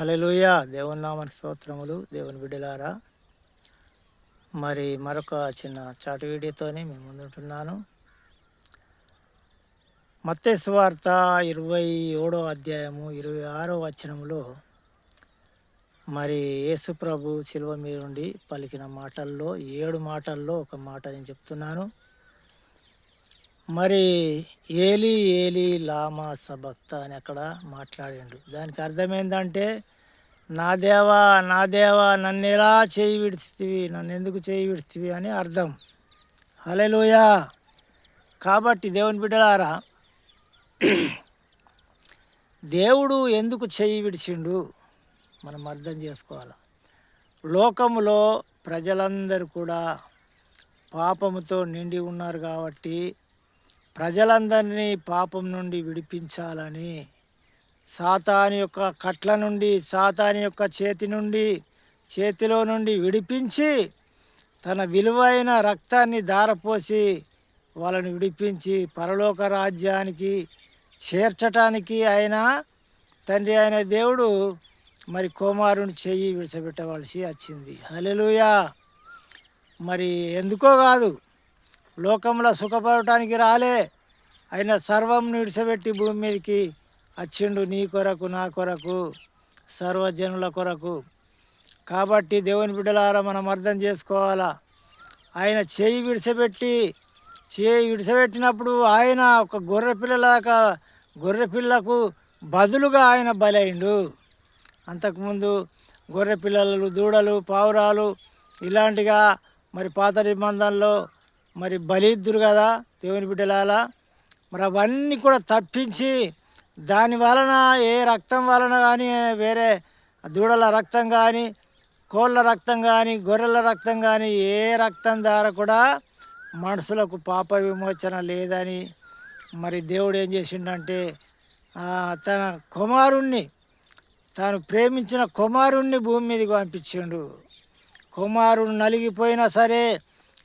హలోయ దేవుని నామని స్తోత్రములు. దేవుని బిడ్డలారా మరి మరొక చిన్న చాటు వీడియోతోనే మేము ముందుంటున్నాను. మత్తేసు వార్త ఇరవై ఏడో అధ్యాయము ఇరవై ఆరో వచనములో మరి యేసుప్రభు శిల్వ మీరుండి మీద నుండి పలికిన మాటల్లో ఏడు మాటల్లో ఒక మాట నేను చెప్తున్నాను. మరి ఏలి ఏలి లామా సభక్త అని అక్కడ మాట్లాడిండు. దానికి అర్థం ఏంటంటే నా దేవా నా దేవా నన్ను ఎలా చేయి విడిచితివి నన్ను ఎందుకు చేయి విడిచితివి అని అర్థం. హలెలుయా కాబట్టి దేవుని బిడ్డలారా దేవుడు ఎందుకు చేయి విడిచిండు? మనం అర్థం చేసుకోవాలి. లోకములో ప్రజలందరూ కూడా పాపముతో నిండి ఉన్నారు కాబట్టి ప్రజలందరినీ పాపం నుండి విడిపించాలని సాతాని యొక్క కట్ల నుండి సాతాని యొక్క చేతి నుండి చేతిలో నుండి విడిపించి తన విలువైన రక్తాన్ని దారపోసి వాళ్ళని విడిపించి పరలోక రాజ్యానికి చేర్చటానికి ఆయన తండ్రి అయిన దేవుడు మరి కుమారుని చెయ్యి విడిచిపెట్టవలసి వచ్చింది. హలెలుయా మరి ఎందుకో కాదు. లోకంలో సుఖపడటానికి రాలే. ఆయన సర్వం విడిచిపెట్టి భూమి మీదకి వచ్చిండు నీ కొరకు నా కొరకు సర్వజనుల కొరకు. కాబట్టి దేవుని బిడ్డలారా మనం అర్థం చేసుకోవాలా? ఆయన చేయి విడిచిపెట్టి చేయి విడిచిపెట్టినప్పుడు ఆయన ఒక గొర్రె పిల్లలాగా గొర్రె పిల్లకు బదులుగా ఆయన బలైండు. అంతకుముందు గొర్రె పిల్లలు దూడలు పావురాలు ఇలాంటిగా మరి పాత నిబంధనలో మరి బలిద్దురు కదా దేవుని బిడ్డలాల మరి అవన్నీ కూడా తప్పించి దాని వలన ఏ రక్తం వలన కానీ వేరే దూడల రక్తం కానీ కోళ్ళ రక్తం కానీ గొర్రెల రక్తం కానీ ఏ రక్తం ద్వారా కూడా మనుషులకు పాప విమోచన లేదని మరి దేవుడు ఏం చేసిండంటే తన కుమారుణ్ణి తాను ప్రేమించిన కుమారుణ్ణి భూమి మీదకి పంపించిండు. కుమారుడు నలిగిపోయినా సరే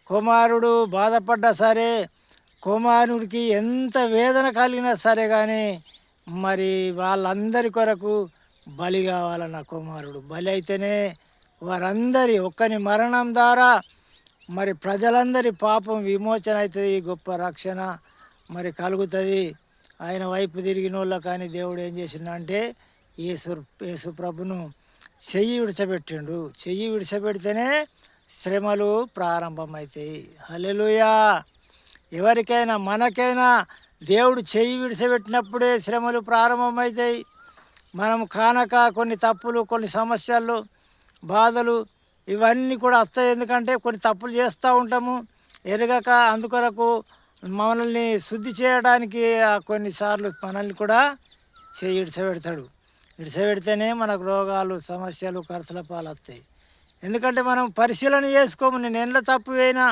కుమారుడు బాధపడ్డా సరే కుమారుడికి ఎంత వేదన కలిగినా సరే కానీ మరి వాళ్ళందరి కొరకు బలి కావాలన్న కుమారుడు. బలి అయితేనే వారందరి ఒక్కని మరణం ద్వారా మరి ప్రజలందరి పాపం విమోచన అవుతుంది గొప్ప రక్షణ మరి కలుగుతుంది. ఆయన వైపు తిరిగిన వాళ్ళ కానీ దేవుడు ఏం చేసిండంటే యేసు యేసు ప్రభును చెయ్యి విడిచబెట్టిండు చెయ్యి విడిచబెడితేనే శ్రమలు ప్రారంభమవుతాయి హలెలుయా ఎవరికైనా మనకైనా దేవుడు చెయ్యి విడిచిపెట్టినప్పుడే శ్రమలు ప్రారంభమవుతాయి మనం కానక కొన్ని తప్పులు కొన్ని సమస్యలు బాధలు ఇవన్నీ కూడా వస్తాయి. ఎందుకంటే కొన్ని తప్పులు చేస్తూ ఉంటాము. ఎరగక అందుకొరకు మనల్ని శుద్ధి చేయడానికి కొన్నిసార్లు మనల్ని కూడా చేయి ఇడిచబెడతాడు ఇడిచబెడితేనే మనకు రోగాలు సమస్యలు ఖర్చుల పాలు వస్తాయి ఎందుకంటే మనం పరిశీలన చేసుకోము. నేను ఎండ్ల తప్పిపోయినా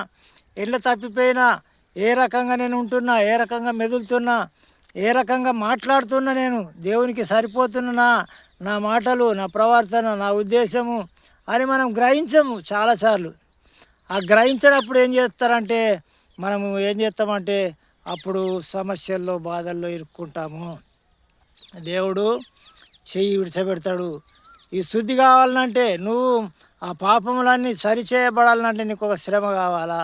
ఎండ్ల తప్పిపోయినా ఏ రకంగా నేను ఉంటున్నా ఏ రకంగా మెదులుతున్నా ఏ రకంగా మాట్లాడుతున్నా నేను దేవునికి సరిపోతున్నా నా మాటలు నా ప్రవర్తన నా ఉద్దేశము అని మనం గ్రహించము చాలాసార్లు ఆ గ్రహించినప్పుడు ఏం చేస్తారంటే మనము ఏం చేస్తామంటే అప్పుడు సమస్యల్లో బాధల్లో ఇరుక్కుంటాము. దేవుడు చెయ్యి విడిచబెడతాడు ఈ శుద్ధి కావాలంటే నువ్వు ఆ పాపములన్నీ సరిచేయబడాలంటే నీకు ఒక శ్రమ కావాలా?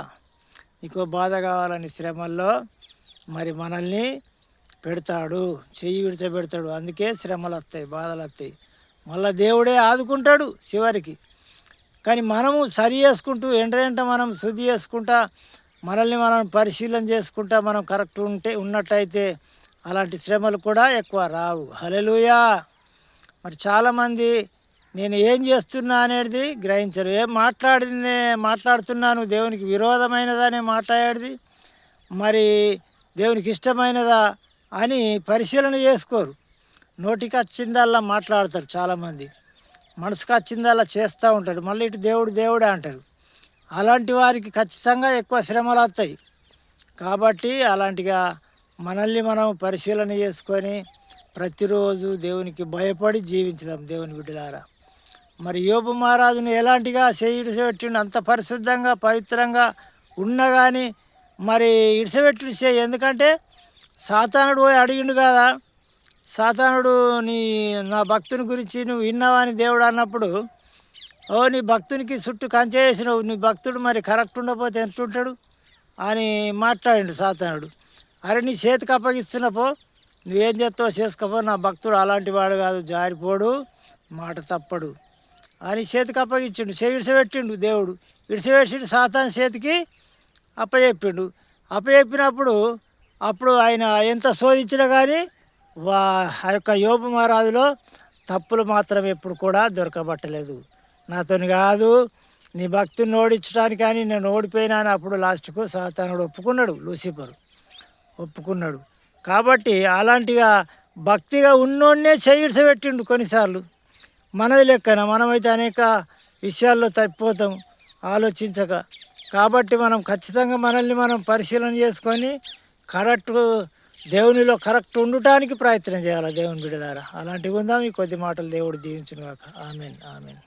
నీకు బాధ కావాలని శ్రమల్లో మరి మనల్ని పెడతాడు. చెయ్యి విడిచబెడతాడు అందుకే శ్రమలు వస్తాయి బాధలు వస్తాయి మళ్ళీ దేవుడే ఆదుకుంటాడు చివరికి. కానీ మనము సరి చేసుకుంటూ ఎంటదంట మనం శుద్ధి చేసుకుంటా మనల్ని మనం పరిశీలన చేసుకుంటా మనం కరెక్ట్ ఉంటే ఉన్నట్టయితే అలాంటి శ్రమలు కూడా ఎక్కువ రావు. హలలుయా మరి చాలామంది నేను ఏం చేస్తున్నా అనేది గ్రహించరు. ఏం మాట్లాడింది మాట్లాడుతున్నాను దేవునికి విరోధమైనదని మాట్లాడేది మరి దేవునికి ఇష్టమైనదా అని పరిశీలన చేసుకోరు. నోటికి వచ్చిందల్లా మాట్లాడతారు చాలామంది. మనసుకు వచ్చిందల్లా చేస్తూ ఉంటారు. మళ్ళీ ఇటు దేవుడు దేవుడే అంటారు. అలాంటి వారికి ఖచ్చితంగా ఎక్కువ శ్రమలు వస్తాయి. కాబట్టి అలాంటిగా మనల్ని మనం పరిశీలన చేసుకొని ప్రతిరోజు దేవునికి భయపడి జీవించుదాం దేవుని బిడ్డలారా. మరి యోబు మహారాజును ఎలాంటిగా చేయి ఇడిసబెట్టిండు అంత పరిశుద్ధంగా పవిత్రంగా ఉన్నా కానీ మరి ఇడిసబెట్టి ఎందుకంటే సాతానుడు పోయి అడిగిండు కదా సాతానుడు నీ నా భక్తుని గురించి నువ్వు విన్నావా అని దేవుడు అన్నప్పుడు ఓ నీ భక్తునికి చుట్టూ కంచె నీ భక్తుడు మరి కరెక్ట్ ఉండకపోతే ఎంత ఉంటాడు అని మాట్లాడిండు సాతానుడు. అరే నీ చేతికి అప్పగిస్తున్నపో నువ్వేం చేస్తావో చేసుకోపో నా భక్తుడు అలాంటి వాడు కాదు జారిపోడు మాట తప్పడు. అని చేతికి అప్పగించిండు. చెవి ఇడిసబెట్టిండు దేవుడు. ఇడిసబెట్టిండు సాతాన్ చేతికి అప్పచెప్పిండు. అప్పచెప్పినప్పుడు అప్పుడు ఆయన ఎంత శోధించినా కానీ వా ఆ యొక్క యోపు మహారాజులో తప్పులు మాత్రం ఎప్పుడు కూడా దొరకబట్టలేదు. నాతోని కాదు నీ భక్తిని ఓడించడానికి కానీ నేను ఓడిపోయినాను అప్పుడు లాస్ట్కు సాతానుడు ఒప్పుకున్నాడు లూసిఫర్ ఒప్పుకున్నాడు. కాబట్టి అలాంటిగా భక్తిగా ఉన్నోడినే చేయిడ్చబెట్టిండు కొన్నిసార్లు. మనది లెక్కన మనమైతే అనేక విషయాల్లో తప్పిపోతాం ఆలోచించక. కాబట్టి మనం ఖచ్చితంగా మనల్ని మనం పరిశీలన చేసుకొని కరెక్ట్ దేవునిలో కరెక్ట్ ఉండటానికి ప్రయత్నం చేయాలి దేవుని బిడ్డలారా? అలాంటివి ఉందా. మీ కొద్ది మాటలు దేవుడు దీవించుగాక ఆమెన్ ఆమెన్.